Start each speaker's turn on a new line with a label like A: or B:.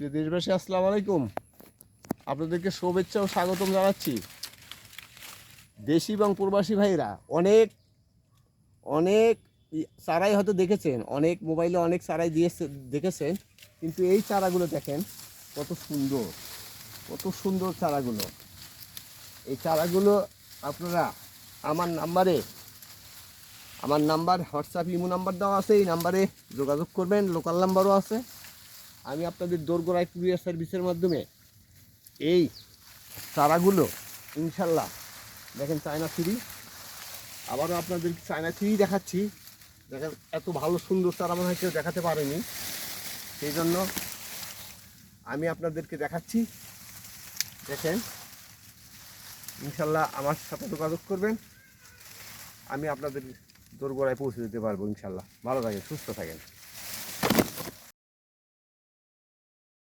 A: প্রিয় দেশবাসী, আসসালামু আলাইকুম। আপনাদেরকে শুভেচ্ছা ও স্বাগতম জানাচ্ছি। দেশি এবং প্রবাসী ভাইরা, অনেক অনেক চারাই হয়তো দেখেছেন, অনেক মোবাইলে অনেক চারাই দিয়েছে, দেখেছেন, কিন্তু এই চারাগুলো দেখেন, কত সুন্দর কত সুন্দর চারাগুলো। এই চারাগুলো আপনারা আমার নাম্বারে, আমার নাম্বার, হোয়াটসঅ্যাপ, ইমো নাম্বার দেওয়া আছে, এই নাম্বারে যোগাযোগ করবেন, লোকাল নাম্বারও আছে। আমি আপনাদের দোরগোড়ায় কুরিয়ার সার্ভিসের মাধ্যমে এই চারাগুলো, ইনশাল্লাহ, দেখেন চায়না থ্রি, আবারও আপনাদের চায়না থ্রি দেখাচ্ছি। দেখেন, এত ভালো সুন্দর চারা মনে হয় কেউ দেখাতে পারেনি। সেই জন্য আমি আপনাদেরকে দেখাচ্ছি। দেখেন, ইনশাল্লাহ আমার সাথে যোগাযোগ করবেন। আমি আপনাদের দোরগোড়ায় পৌঁছে দিতে পারব, ইনশাল্লাহ। ভালো থাকেন, সুস্থ থাকেন।